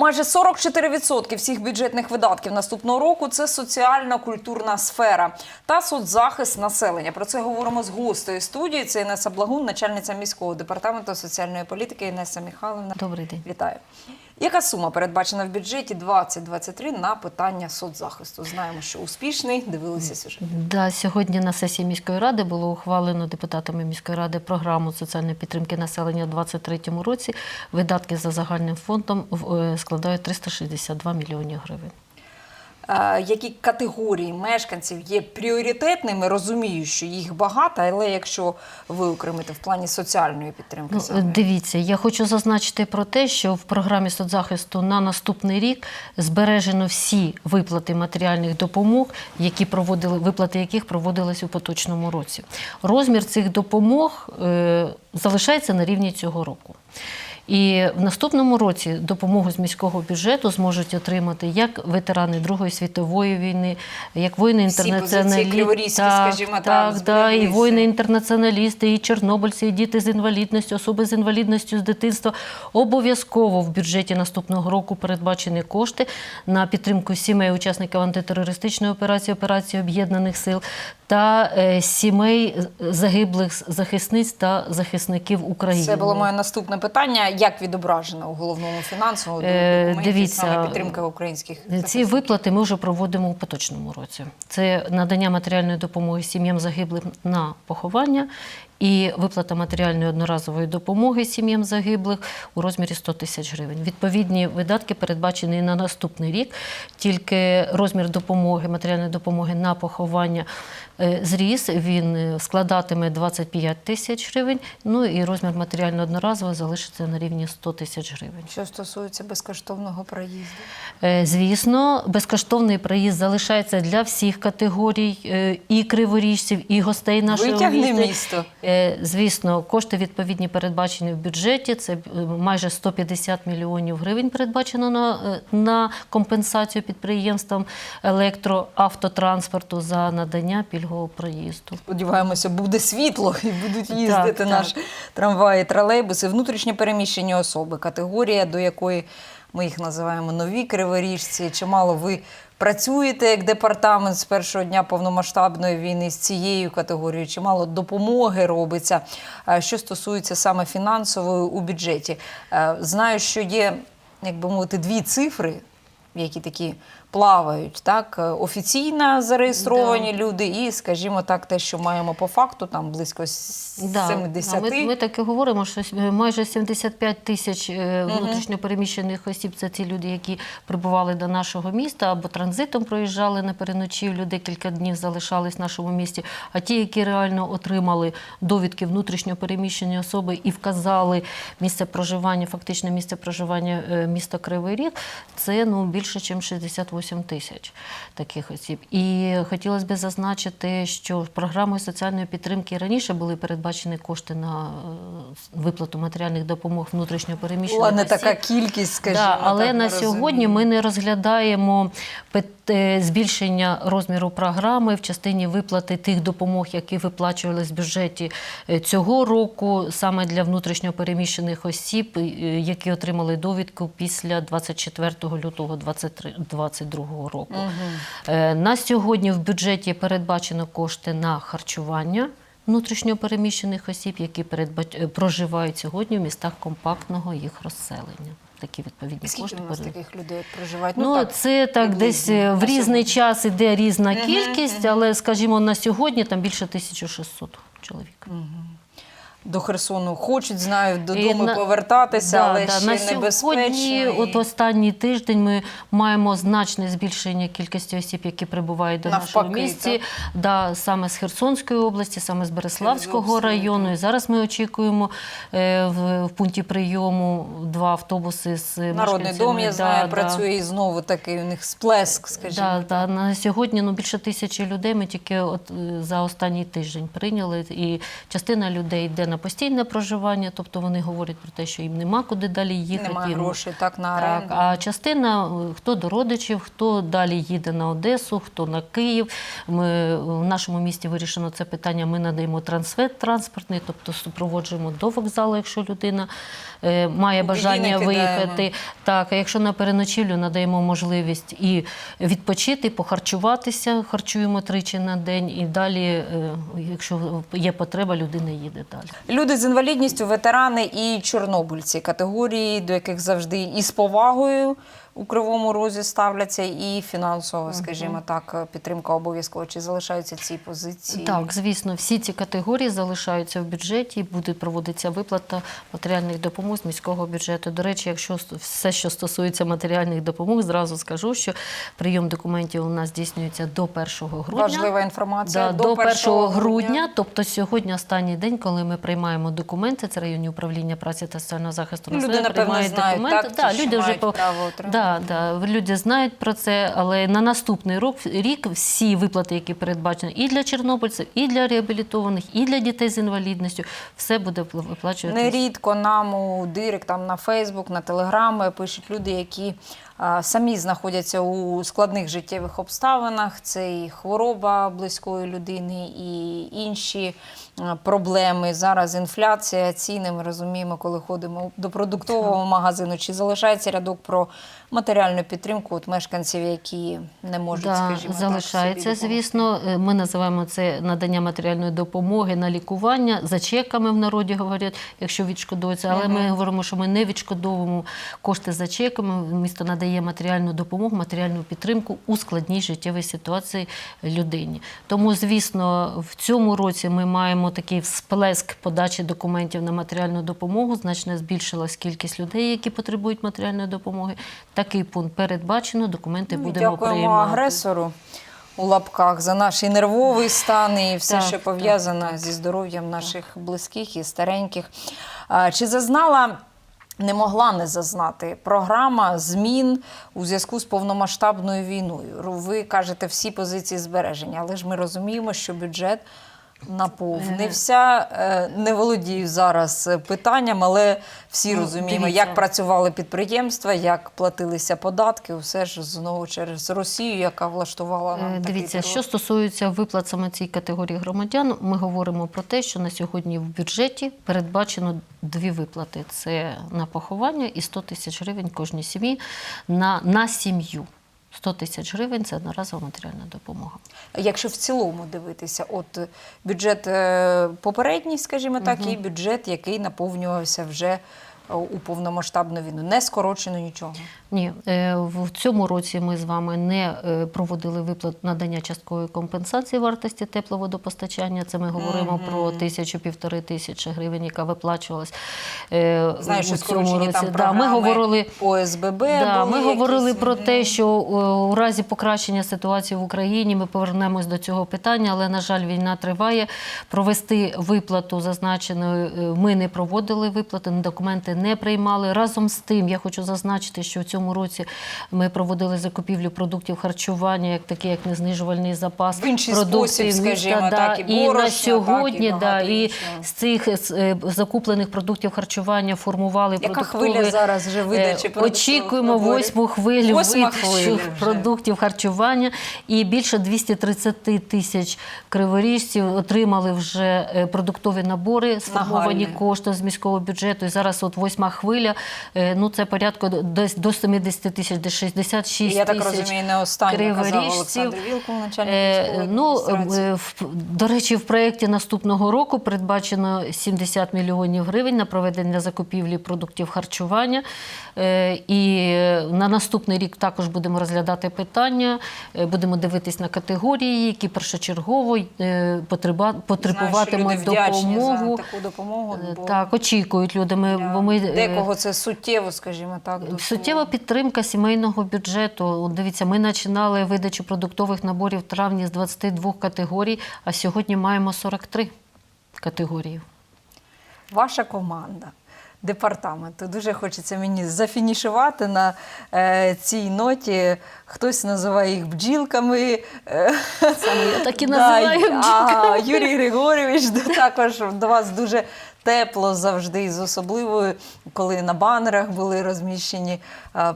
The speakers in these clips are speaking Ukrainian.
Майже 44% всіх бюджетних видатків наступного року це соціально-культурна сфера та соцзахист населення. Про це говоримо з гостею студії. Це Інеса Благун, начальниця міського департаменту соціальної політики. Інеса Михайловна. Добрий день. Вітаю. Яка сума передбачена в бюджеті 2023 на питання соцзахисту? Знаємо, що успішний. Дивилися сюжет. Да, сьогодні на сесії міської ради було ухвалено депутатами міської ради програму соціальної підтримки населення у 2023 році. Видатки за загальним фондом е, складають 362 мільйони гривень. Е, Які категорії мешканців є пріоритетними? Розумію, що їх багато, але якщо ви окремите в плані соціальної підтримки, Ну, дивіться, я хочу зазначити про те, що в програмі соцзахисту на наступний рік збережено всі виплати матеріальних допомог, які проводили виплати яких проводились у поточному році. Розмір цих допомог е, залишається на рівні цього року. І в наступному році допомогу з міського бюджету зможуть отримати як ветерани Другої світової війни, як воїни інтернаціоналісти, скажімо так, так, да, і воїни інтернаціоналісти, і чорнобильці, і діти з інвалідністю, особи з інвалідністю з дитинства. Обов'язково в бюджеті наступного року передбачені кошти на підтримку сімей учасників антитерористичної операції, операції об'єднаних сил та е, сімей загиблих захисниць та захисників України. Це було моє наступне питання. Як відображено у головному фінансовому Е, документі дивіться, саме підтримка українських Ці захисників? виплати ми вже проводимо у поточному році. Це надання матеріальної допомоги сім'ям загиблих на поховання і виплата матеріальної одноразової допомоги сім'ям загиблих у розмірі 100 тисяч гривень. Відповідні видатки передбачені на наступний рік. Тільки розмір допомоги, матеріальної допомоги на поховання е, зріс. Він е, складатиме 25 тисяч гривень. Ну і розмір матеріально одноразового залишиться на рівні 100 тисяч гривень. Що стосується безкоштовного проїзду? Е, Звісно, безкоштовний проїзд залишається для всіх категорій і криворіжців, і гостей нашого Витягни міста. місто. Е, Звісно, кошти відповідні передбачені в бюджеті. Це е, майже 150 мільйонів гривень передбачено на, е, на компенсацію підприємствам електроавтотранспорту за надання пільгового проїзду. Сподіваємося, буде світло і будуть їздити Так, наші трамваї, тролейбуси, внутрішньо переміщені особи, категорія, до якої ми їх називаємо нові криворіжці. Чимало ви працюєте як департамент з першого дня повномасштабної війни з цією категорією, чимало допомоги робиться. Е, Що стосується саме фінансової у бюджеті, Е, знаю, що є, як би мовити, дві цифри. Які такі плавають, так Е, офіційно зареєстровані люди, і, скажімо так, те, що маємо по факту, там близько с- Да. Ми, ми так і говоримо, що майже 75 тисяч е, внутрішньопереміщених осіб це ті люди, які прибували до нашого міста або транзитом проїжджали на переночівлю, декілька днів залишались в нашому місті. А ті, які реально отримали довідки внутрішньопереміщені особи і вказали місце проживання, фактичне місце проживання е, міста Кривий Ріг, це ну більше, ніж 68 тисяч таких осіб. І хотілося б зазначити, що програмою соціальної підтримки раніше були передбачені кошти на е, виплату матеріальних допомог внутрішньопереміщених Була не осіб. така кількість, скажімо. Да, але на сьогодні ми не розглядаємо пит- е, збільшення розміру програми в частині виплати тих допомог, які виплачувались в бюджеті е, цього року, саме для внутрішньопереміщених осіб, е, які отримали довідку після 24 лютого 2022 року. Е, На сьогодні в бюджеті передбачено кошти на харчування. Внутрішньопереміщених осіб, які передбач... проживають сьогодні в містах компактного їх розселення. Такі відповідні Скільки кошти у нас таких людей проживають? Ну, це так десь е, в різний сьогодні. час іде різна кількість, але, скажімо, на сьогодні там більше 1600 чоловік. До Херсону хочуть, знаю, І додому на- повертатися, Да, але да. ще на небезпечно. сьогодні, і- от останній тиждень, ми маємо значне збільшення кількості осіб, які прибувають до нашого Навпаки, місті, да, саме з Херсонської області, саме з Береславського району. І зараз ми очікуємо е, в, в пункті прийому два автобуси з Народний дом, я знаю, да. працює і знову такий у них сплеск, скажімо. Да, да, на сьогодні ну, більше тисячі людей ми тільки от, е, за останній тиждень прийняли, і частина людей йде на постійне проживання, тобто вони говорять про те, що їм нема куди далі їхати. Немає грошей так на так, а частина е, хто до родичів, хто далі їде на Одесу, хто на Київ. Ми е, в нашому місті вирішено це питання. Ми надаємо трансфер транспортний, тобто супроводжуємо до вокзалу, якщо людина е, має бажання виїхати. Так, а якщо на переночівлю надаємо можливість і відпочити, похарчуватися, харчуємо тричі на день, і далі, е, якщо є потреба, людина їде далі. Люди з інвалідністю, ветерани і чорнобильці категорії, до яких завжди і з повагою у кривому розі ставляться, і фінансово, скажімо так, підтримка обов'язково. Чи залишаються ці позиції? Так, звісно, всі ці категорії залишаються в бюджеті, буде проводитися виплата матеріальних допомог з міського бюджету. До речі, якщо все, що стосується матеріальних допомог, зразу скажу, що прийом документів у нас здійснюється до 1 грудня. Важлива інформація. Да, до 1 грудня, тобто сьогодні останній день, коли ми приймаємо документи, це районні управління праці та соціального захисту Ну, населення знають, документи. так, Да, люди вже мають по- право отримати. Да, да, люди знають про це, але на наступний рік, рік всі виплати, які передбачені і для чорнобильців, і для реабілітованих, і для дітей з інвалідністю, все буде виплачуватися. Нерідко нам у директ, там на Фейсбук, на Телеграм пишуть люди, які самі знаходяться у складних життєвих обставинах. Це і хвороба близької людини, і інші проблеми. Зараз інфляція, ціни. Ми розуміємо, коли ходимо до продуктового магазину. Чи залишається рядок про матеріальну підтримку от мешканців, які не можуть, Да, скажімо, залишається, так, собі звісно. Е, Ми називаємо це надання матеріальної допомоги на лікування за чеками в народі говорять, якщо відшкодується. Але ми говоримо, що ми не відшкодовуємо кошти за чеками. Місто надає матеріальну допомогу, матеріальну підтримку у складній життєвій ситуації людині. Тому, звісно, в цьому році ми маємо такий всплеск подачі документів на матеріальну допомогу. Значно збільшилась кількість людей, які потребують матеріальної допомоги. Такий пункт передбачено. Документи Ну, будемо Дякуємо приймати. агресору у лапках за наш і нервовий стан, і все, Так, що так, пов'язане зі здоров'ям наших близьких і стареньких. Чи зазнала? Не могла не зазнати програма змін у зв'язку з повномасштабною війною. Ви кажете всі позиції збереження, але ж ми розуміємо, що бюджет наповнився. Е, Не володію зараз е, питанням, але всі Ну, розуміємо, дивіться. як працювали підприємства, як платилися податки, все ж знову через Росію, яка влаштувала нам Е, такий Дивіться, що стосується виплат саме цій категорії громадян, ми говоримо про те, що на сьогодні в бюджеті передбачено дві виплати: це на поховання і 100 тисяч гривень кожній сім'ї на, на сім'ю. 100 тисяч гривень це одноразова матеріальна допомога. Якщо в цілому дивитися, от бюджет е, попередній, скажімо так, і бюджет, який наповнювався вже у повномасштабну війну, не скорочено нічого. Ні, е, в цьому році ми з вами не е, проводили виплат надання часткової компенсації вартості тепловодопостачання. Це ми говоримо про тисячу півтори тисячі гривень, яка виплачувалась е, Знаю, що у цьому році. там Да, ми говорили ОСББ. Да, ми говорили про те, що е, у разі покращення ситуації в Україні ми повернемось до цього питання, але на жаль, війна триває. Провести виплату зазначеної е, ми не проводили виплати, документи не приймали. Разом з тим, я хочу зазначити, що в цьому році ми проводили закупівлю продуктів харчування, як такі, як незнижувальний запас В інший продуктів спосіб, міста, скажімо да, так, і і на сьогодні, так, і да, і з цих е, закуплених продуктів харчування формували Яка продуктові хвиля зараз вже видачі Е, Очікуємо восьму хвилю вже. продуктів харчування. І більше 230 тисяч криворіжців отримали вже е, продуктові набори, сформовані кошти з міського бюджету. І зараз от восьма хвиля, е, ну це порядку десь до 70 тисяч, десь 66 Я так розумію, не останнє казав. Олександр Вілкул, начальник Е, Ну, е, до речі, в проєкті наступного року передбачено 70 мільйонів гривень на проведення закупівлі продуктів харчування. Е, І на наступний рік також будемо розглядати питання, е, будемо дивитись на категорії, які першочергово потреба- Знаю, що потребуватимуть люди допомогу. за таку допомогу. Бо Так, очікують люди. Ми, бо ми е, декого це суттєво, скажімо так. до Суттєва підтримка сімейного бюджету. Дивіться, ми починали видачу продуктових наборів в травні з 22 категорій, а сьогодні маємо 43 категорії. Ваша команда департаменту. Дуже хочеться мені зафінішувати на е, цій ноті. Хтось називає їх бджілками. е, Саме я так і називаю бджілками. А Юрій Григорійович також до вас дуже тепло завжди, з особливою, коли на банерах були розміщені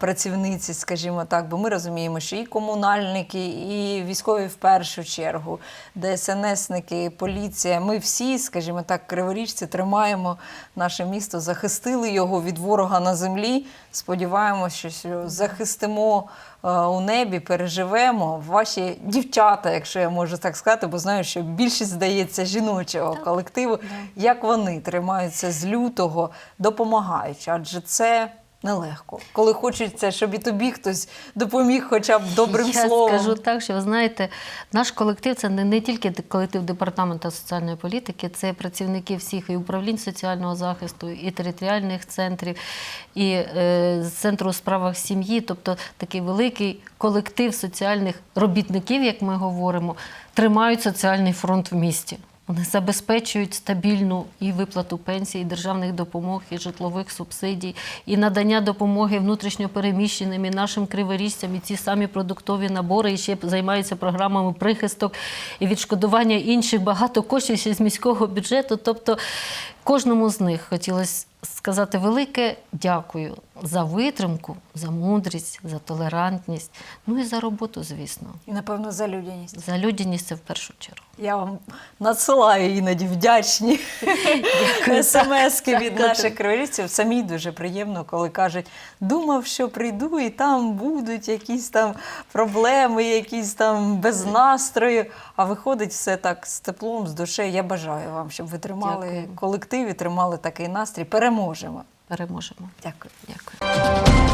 працівниці, скажімо так, бо ми розуміємо, що і комунальники, і військові в першу чергу, ДСНСники, поліція, ми всі, скажімо так, криворіжці тримаємо наше місто, захистили його від ворога на землі. Сподіваємося, що захистимо е, у небі, переживемо. Ваші дівчата, якщо я можу так сказати, бо знаю, що більшість здається жіночого колективу, як вони тримаються з лютого, допомагаючи, адже це. Нелегко, коли хочеться, щоб і тобі хтось допоміг, хоча б добрим Я словом. скажу так, що ви знаєте, наш колектив це не, не тільки колектив департаменту соціальної політики, це працівники всіх і управлінь соціального захисту, і територіальних центрів, і е, центру у справах сім'ї, тобто такий великий колектив соціальних робітників, як ми говоримо, тримають соціальний фронт в місті. Вони забезпечують стабільну і виплату пенсій, і державних допомог, і житлових субсидій, і надання допомоги внутрішньопереміщеним і нашим криворіжцям, і ці самі продуктові набори, і ще займаються програмами прихисток і відшкодування інших багато коштів ще з міського бюджету. Тобто кожному з них хотілося сказати велике дякую за витримку, за мудрість, за толерантність, ну і за роботу, звісно. І, напевно, за людяність. За людяність це в першу чергу. Я вам надсилаю іноді вдячні смски від наших криворіжців. Самій дуже приємно, коли кажуть, думав, що прийду, і там будуть якісь там проблеми, якісь там без настрою. А виходить все так з теплом, з душею. Я бажаю вам, щоб ви тримали колектив і тримали такий настрій. Переможемо. Переможемо. Дякую. Дякую.